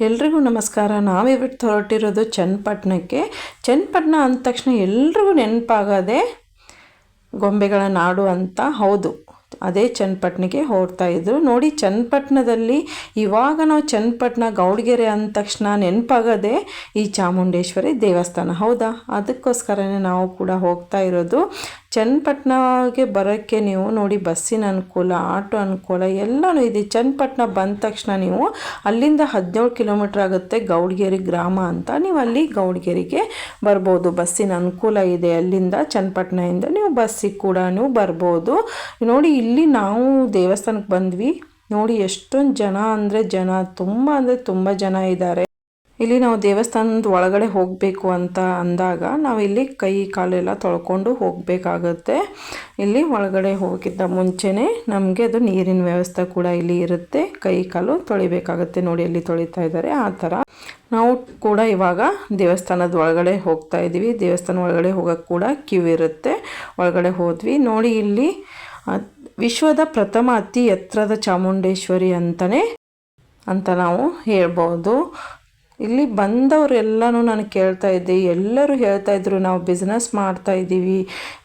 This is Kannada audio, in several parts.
ಎಲ್ರಿಗೂ ನಮಸ್ಕಾರ. ನಾವಿವತ್ತು ಹೊರಟಿರೋದು ಚನ್ನಪಟ್ಟಣಕ್ಕೆ ಚನ್ನಪಟ್ಟಣ ಅಂದ ತಕ್ಷಣ ಎಲ್ರಿಗೂ ನೆನಪಾಗದೆ ಗೊಂಬೆಗಳ ನಾಡು ಅಂತ ಹೌದು. ಅದೇ ಚನ್ನಪಟ್ಟಣಕ್ಕೆ ಹೋಗ್ತಾ ಇದ್ರು. ನೋಡಿ ಚನ್ನಪಟ್ಟಣದಲ್ಲಿ ಇವಾಗ ನಾವು ಚನ್ನಪಟ್ಟಣ ಗೌಡಗೆರೆ ಅಂದ ತಕ್ಷಣ ನೆನಪಾಗದೆ ಈ ಚಾಮುಂಡೇಶ್ವರಿ ದೇವಸ್ಥಾನ. ಹೌದಾ? ಅದಕ್ಕೋಸ್ಕರನೇ ನಾವು ಕೂಡ ಹೋಗ್ತಾ ಇರೋದು. ಚನ್ನಪಟ್ಟಣಗೆ ಬರೋಕ್ಕೆ ನೀವು ನೋಡಿ ಬಸ್ಸಿನ ಅನುಕೂಲ, ಆಟೋ ಅನುಕೂಲ ಎಲ್ಲನೂ ಇದೆ. ಚನ್ನಪಟ್ಟಣ ಬಂದ ತಕ್ಷಣ ನೀವು ಅಲ್ಲಿಂದ ಹದಿನೇಳು ಕಿಲೋಮೀಟ್ರ್ ಆಗುತ್ತೆ ಗೌಡಗೇರಿ ಗ್ರಾಮ ಅಂತ. ನೀವು ಅಲ್ಲಿ ಗೌಡಗೇರಿಗೆ ಬರ್ಬೋದು. ಬಸ್ಸಿನ ಅನುಕೂಲ ಇದೆ ಅಲ್ಲಿಂದ ಚನ್ನಪಟ್ಟಣದಿಂದ. ನೀವು ಬಸ್ಸಿಗೆ ಕೂಡ ನೀವು ಬರ್ಬೋದು. ನೋಡಿ ಇಲ್ಲಿ ನಾವು ದೇವಸ್ಥಾನಕ್ಕೆ ಬಂದ್ವಿ. ನೋಡಿ ಎಷ್ಟೊಂದು ಜನ ಅಂದರೆ ಜನ ತುಂಬ ಅಂದರೆ ತುಂಬ ಜನ ಇದ್ದಾರೆ. ಇಲ್ಲಿ ನಾವು ದೇವಸ್ಥಾನದ ಒಳಗಡೆ ಹೋಗಬೇಕು ಅಂತ ಅಂದಾಗ ನಾವು ಇಲ್ಲಿ ಕೈ ಕಾಲೆಲ್ಲ ತೊಳ್ಕೊಂಡು ಹೋಗಬೇಕಾಗತ್ತೆ. ಇಲ್ಲಿ ಒಳಗಡೆ ಹೋಗೋಕ್ಕಿಂತ ಮುಂಚೆನೇ ನಮಗೆ ಅದು ನೀರಿನ ವ್ಯವಸ್ಥೆ ಕೂಡ ಇಲ್ಲಿ ಇರುತ್ತೆ. ಕೈ ಕಾಲು ತೊಳಿಬೇಕಾಗತ್ತೆ. ನೋಡಿ ಅಲ್ಲಿ ತೊಳಿತಾ ಇದ್ದಾರೆ. ಆ ಥರ ನಾವು ಕೂಡ ಇವಾಗ ದೇವಸ್ಥಾನದ ಒಳಗಡೆ ಹೋಗ್ತಾ ಇದ್ದೀವಿ. ದೇವಸ್ಥಾನ ಒಳಗಡೆ ಹೋಗೋಕ್ಕೆ ಕೂಡ ಕ್ಯೂ ಇರುತ್ತೆ. ಒಳಗಡೆ ಹೋದ್ವಿ. ನೋಡಿ ಇಲ್ಲಿ ವಿಶ್ವದ ಪ್ರಥಮ ಅತಿ ಎತ್ತರದ ಚಾಮುಂಡೇಶ್ವರಿ ಅಂತಲೇ ಅಂತ ನಾವು ಹೇಳ್ಬೋದು. ಇಲ್ಲಿ ಬಂದವರೆಲ್ಲನೂ ನಾನು ಕೇಳ್ತಾ ಇದ್ದೆ. ಎಲ್ಲರೂ ಹೇಳ್ತಾ ಇದ್ರು, ನಾವು ಬಿಸ್ನೆಸ್ ಮಾಡ್ತಾ ಇದ್ದೀವಿ,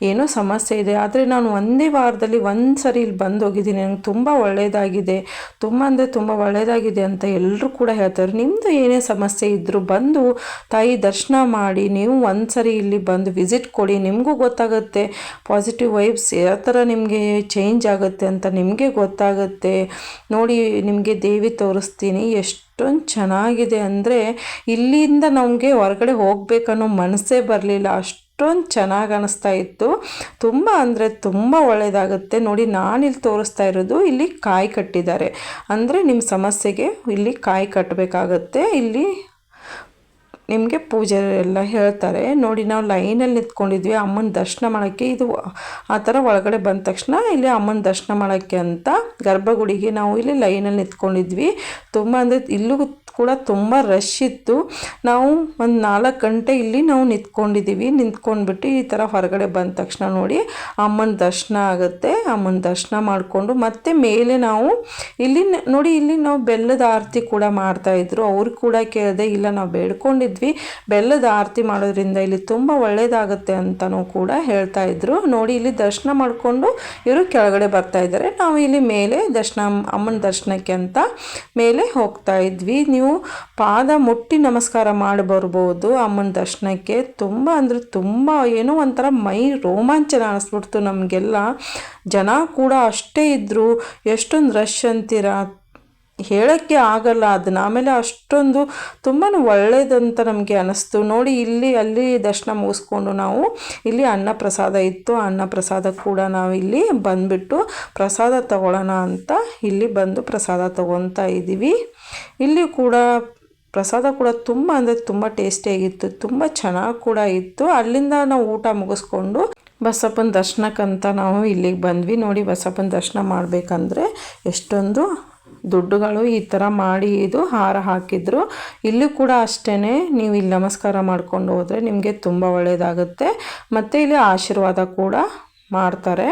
ಏನೋ ಸಮಸ್ಯೆ ಇದೆ. ಆದರೆ ನಾನು ಒಂದೇ ವಾರದಲ್ಲಿ ಒಂದು ಸರಿ ಇಲ್ಲಿ ಬಂದು ಹೋಗಿದ್ದೀನಿ ನನಗೆ ತುಂಬ ಒಳ್ಳೆಯದಾಗಿದೆ ತುಂಬ ಅಂದರೆ ತುಂಬ ಒಳ್ಳೆಯದಾಗಿದೆ ಅಂತ ಎಲ್ಲರೂ ಕೂಡ ಹೇಳ್ತಾರೆ ನಿಮ್ಮದು ಏನೇ ಸಮಸ್ಯೆ ಇದ್ದರೂ ಬಂದು ತಾಯಿ ದರ್ಶನ ಮಾಡಿ, ನೀವು ಒಂದು ಸರಿ ಇಲ್ಲಿ ಬಂದು ವಿಸಿಟ್ ಕೊಡಿ. ನಿಮಗೂ ಗೊತ್ತಾಗುತ್ತೆ ಪಾಸಿಟಿವ್ ವೈಬ್ಸ್ ಯಾವ ಥರ ನಿಮಗೆ ಚೇಂಜ್ ಆಗುತ್ತೆ ಅಂತ ನಿಮಗೆ ಗೊತ್ತಾಗುತ್ತೆ. ನೋಡಿ, ನಿಮಗೆ ದೇವಿ ತೋರಿಸ್ತೀನಿ. ಎಷ್ಟು ಅಷ್ಟೊಂದು ಚೆನ್ನಾಗಿದೆ ಅಂದರೆ ಇಲ್ಲಿಂದ ನಮಗೆ ಹೊರಗಡೆ ಹೋಗಬೇಕನ್ನೋ ಮನಸ್ಸೇ ಬರಲಿಲ್ಲ. ಅಷ್ಟೊಂದು ಚೆನ್ನಾಗಿ ಅನಿಸ್ತಾ ಇತ್ತು. ತುಂಬ ಅಂದರೆ ತುಂಬ ಒಳ್ಳೆಯದಾಗುತ್ತೆ ನೋಡಿ, ನಾನಿಲ್ಲಿ ತೋರಿಸ್ತಾ ಇರೋದು ಇಲ್ಲಿ ಕಾಯಿ ಕಟ್ಟಿದ್ದಾರೆ. ಅಂದರೆ ನಿಮ್ಮ ಸಮಸ್ಯೆಗೆ ಇಲ್ಲಿ ಕಾಯಿ ಕಟ್ಟಬೇಕಾಗತ್ತೆ ಇಲ್ಲಿ ನಿಮಗೆ ಪೂಜೆ ಎಲ್ಲ ಹೇಳ್ತಾರೆ. ನೋಡಿ, ನಾವು ಲೈನಲ್ಲಿ ನಿಂತ್ಕೊಂಡಿದ್ವಿ, ಅಮ್ಮನ ದರ್ಶನ ಮಾಡೋಕ್ಕೆ. ಇದು ಆ ಥರ ಒಳಗಡೆ ಬಂದ ತಕ್ಷಣ ಇಲ್ಲಿ ಅಮ್ಮನ ದರ್ಶನ ಮಾಡೋಕ್ಕೆ ಅಂತ ಗರ್ಭಗುಡಿಗೆ ನಾವು ಇಲ್ಲಿ ಲೈನಲ್ಲಿ ನಿಂತ್ಕೊಂಡಿದ್ವಿ. ತುಂಬ ಅಂದರೆ ಇಲ್ಲೂ ಕೂಡ ತುಂಬ ರಶ್ ಇತ್ತು. ನಾವು ಒಂದು ನಾಲ್ಕು ಗಂಟೆ ಇಲ್ಲಿ ನಾವು ನಿಂತ್ಕೊಂಡಿದ್ದೀವಿ ನಿಂತ್ಕೊಂಡ್ಬಿಟ್ಟು ಈ ಥರ ಹೊರಗಡೆ ಬಂದ ತಕ್ಷಣ ನೋಡಿ ಅಮ್ಮನ ದರ್ಶನ ಆಗುತ್ತೆ. ಅಮ್ಮನ ದರ್ಶನ ಮಾಡಿಕೊಂಡು ಮತ್ತೆ ಮೇಲೆ ನಾವು ಇಲ್ಲಿ ನೋಡಿ ಇಲ್ಲಿ ನಾವು ಬೆಲ್ಲದ ಆರತಿ ಕೂಡ ಮಾಡ್ತಾಯಿದ್ರು ಅವ್ರು ಕೂಡ ಕೇಳಿದೆ, ಇಲ್ಲ, ನಾವು ಬೇಡ್ಕೊಂಡಿದ್ವಿ. ಬೆಲ್ಲದ ಆರತಿ ಮಾಡೋದ್ರಿಂದ ಇಲ್ಲಿ ತುಂಬ ಒಳ್ಳೆಯದಾಗುತ್ತೆ ಅಂತಲೂ ಕೂಡ ಹೇಳ್ತಾ ಇದ್ರು. ನೋಡಿ ಇಲ್ಲಿ ದರ್ಶನ ಮಾಡಿಕೊಂಡು ಇವರು ಕೆಳಗಡೆ ಬರ್ತಾ ಇದ್ದಾರೆ. ನಾವು ಇಲ್ಲಿ ಮೇಲೆ ದರ್ಶನ, ಅಮ್ಮನ ದರ್ಶನಕ್ಕೆ ಅಂತ ಮೇಲೆ ಹೋಗ್ತಾ ಇದ್ವಿ. ನೀವು ಪಾದ ಮುಟ್ಟಿ ನಮಸ್ಕಾರ ಮಾಡಿ ಬರ್ಬೋದು ಅಮ್ಮನ ದರ್ಶನಕ್ಕೆ. ತುಂಬ ಅಂದರೆ ತುಂಬ ಏನೋ ಒಂಥರ ಮೈ ರೋಮಾಂಚನ ಅನಿಸ್ಬಿಡ್ತು ನಮಗೆಲ್ಲ. ಜನ ಕೂಡ ಅಷ್ಟೇ ಇದ್ದರು ಎಷ್ಟೊಂದು ರಶ್ ಅಂತೀರಾ? ಹೇಳೋಕ್ಕೆ ಆಗಲ್ಲ, ಅದನ್ನ ಆಮೇಲೆ ಅಷ್ಟೊಂದು ತುಂಬಾ ಒಳ್ಳೆಯದಂತ ನಮಗೆ ಅನ್ನಿಸ್ತು ನೋಡಿ, ಇಲ್ಲಿ, ಅಲ್ಲಿ ದರ್ಶನ ಮುಗಿಸ್ಕೊಂಡು ನಾವು ಇಲ್ಲಿ ಅನ್ನ ಪ್ರಸಾದ ಇತ್ತು. ಅನ್ನ ಪ್ರಸಾದ ಕೂಡ ನಾವು ಇಲ್ಲಿ ಬಂದುಬಿಟ್ಟು ಪ್ರಸಾದ ತಗೊಳ್ಳೋಣ ಅಂತ ಇಲ್ಲಿ ಬಂದು ಪ್ರಸಾದ ತಗೊತಾ ಇದ್ದೀವಿ. ಇಲ್ಲಿ ಕೂಡ ಪ್ರಸಾದ ಕೂಡ ತುಂಬ ಅಂದರೆ ತುಂಬ ಟೇಸ್ಟಿಯಾಗಿತ್ತು ತುಂಬ ಚೆನ್ನಾಗಿ ಕೂಡ ಇತ್ತು. ಅಲ್ಲಿಂದ ನಾವು ಊಟ ಮುಗಿಸ್ಕೊಂಡು ಬಸಪ್ಪನ ದರ್ಶನಕ್ಕಂತ ನಾವು ಇಲ್ಲಿಗೆ ಬಂದ್ವಿ. ನೋಡಿ, ಬಸಪ್ಪನ ದರ್ಶನ ಮಾಡಬೇಕಂದ್ರೆ ಎಷ್ಟೊಂದು ದುಡ್ಡುಗಳು ಈ ಥರ ಮಾಡಿ ಇದು ಹಾರ ಹಾಕಿದ್ರು. ಇಲ್ಲೂ ಕೂಡ ಅಷ್ಟೇ ನೀವು ಇಲ್ಲಿ ನಮಸ್ಕಾರ ಮಾಡ್ಕೊಂಡು ಹೋದರೆ ನಿಮಗೆ ತುಂಬ ಒಳ್ಳೆಯದಾಗುತ್ತೆ ಮತ್ತು ಇಲ್ಲಿ ಆಶೀರ್ವಾದ ಕೂಡ ಮಾಡ್ತಾರೆ.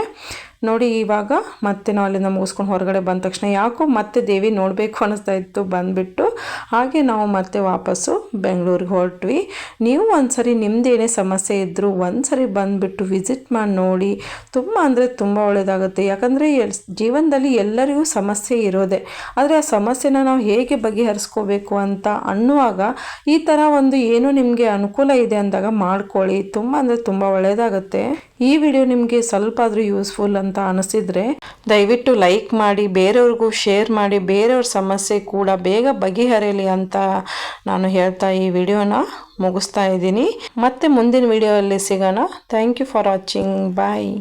ನೋಡಿ, ಇವಾಗ ಮತ್ತೆ ನಾವು ಅಲ್ಲಿಂದ ಮುಗಿಸ್ಕೊಂಡು ಹೊರಗಡೆ ಬಂದ ತಕ್ಷಣ ಯಾಕೋ ಮತ್ತೆ ದೇವಿ ನೋಡಬೇಕು ಅನ್ನಿಸ್ತಾ ಇತ್ತು ಬಂದುಬಿಟ್ಟು. ಹಾಗೆ ನಾವು ಮತ್ತೆ ವಾಪಸ್ಸು ಬೆಂಗಳೂರಿಗೆ ಹೊರಟ್ವಿ. ನೀವು ಒಂದ್ಸರಿ ನಿಮ್ಮದೇನೇ ಸಮಸ್ಯೆ ಇದ್ದರೂ ಒಂದ್ಸರಿ ಬಂದುಬಿಟ್ಟು ವಿಸಿಟ್ ಮಾಡಿ ನೋಡಿ. ತುಂಬ ಅಂದರೆ ತುಂಬ ಒಳ್ಳೆಯದಾಗುತ್ತೆ ಯಾಕಂದರೆ ಎಲ್, ಜೀವನದಲ್ಲಿ ಎಲ್ಲರಿಗೂ ಸಮಸ್ಯೆ ಇರೋದೆ. ಆದರೆ ಆ ಸಮಸ್ಯೆನ ನಾವು ಹೇಗೆ ಬಗೆಹರಿಸ್ಕೋಬೇಕು ಅಂತ ಅನ್ನುವಾಗ ಈ ಥರ ಒಂದು ಏನು ನಿಮಗೆ ಅನುಕೂಲ ಇದೆ ಅಂದಾಗ ಮಾಡ್ಕೊಳ್ಳಿ. ತುಂಬ ಅಂದರೆ ತುಂಬ ಒಳ್ಳೆಯದಾಗುತ್ತೆ ಈ ವಿಡಿಯೋ ನಿಮಗೆ ಸ್ವಲ್ಪ ಆದರೂ ಯೂಸ್ಫುಲ್ ಅಂತ ಅನಿಸಿದ್ರೆ ದಯವಿಟ್ಟು ಲೈಕ್ ಮಾಡಿ, ಬೇರೆಯವ್ರಿಗೂ ಶೇರ್ ಮಾಡಿ, ಬೇರೆಯವ್ರ ಸಮಸ್ಯೆ ಕೂಡ ಬೇಗ ಬಗೆಹರಿಯಲಿ ಅಂತ ನಾನು ಹೇಳ್ತಾ ಈ ವಿಡಿಯೋನ ಮುಗಿಸ್ತಾ ಇದ್ದೀನಿ. ಮತ್ತೆ ಮುಂದಿನ ವಿಡಿಯೋದಲ್ಲಿ ಸಿಗೋಣ. Thank you for watching bye